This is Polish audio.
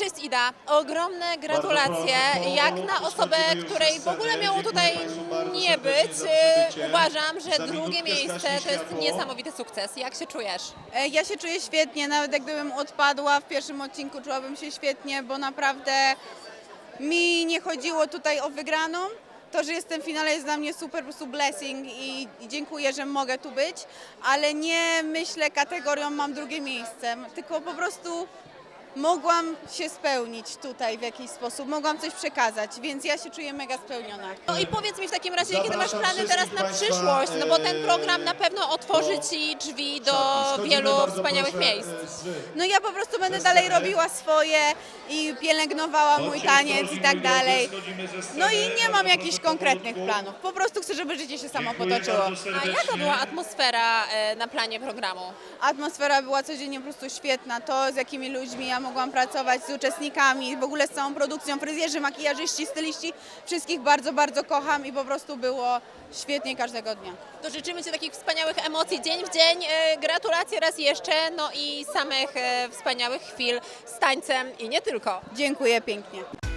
Cześć Ida, ogromne gratulacje. Jak na osobę, której w ogóle miało tutaj nie być, y, uważam, że drugie miejsce to jest niesamowity sukces. Jak się czujesz? E, Ja się czuję świetnie, nawet jak gdybym odpadła w pierwszym odcinku, czułabym się świetnie, bo naprawdę mi nie chodziło tutaj o wygraną. To, że jestem w finale jest dla mnie super, po prostu blessing i dziękuję, że mogę tu być, ale nie myślę kategorią mam drugie miejsce, tylko po prostu mogłam się spełnić tutaj w jakiś sposób, mogłam coś przekazać, więc ja się czuję mega spełniona. No i powiedz mi w takim razie, jakie masz plany teraz na przyszłość, no bo ten program na pewno otworzy Ci drzwi do wielu wspaniałych miejsc. No ja po prostu będę dalej robiła swoje i pielęgnowała mój taniec i tak dalej. No i nie mam jakichś konkretnych planów. Po prostu chcę, żeby życie się samo potoczyło. A jaka była atmosfera e, na planie programu? Atmosfera była codziennie po prostu świetna. To, z jakimi ludźmi ja mogłam pracować, z uczestnikami, w ogóle z całą produkcją, fryzjerzy, makijażyści, styliści, wszystkich bardzo, bardzo kocham i po prostu było świetnie każdego dnia. To życzymy Ci takich wspaniałych emocji dzień w dzień. E, Gratulacje raz jeszcze, no i samych e, wspaniałych chwil z tańcem i nie tylko. Dziękuję pięknie.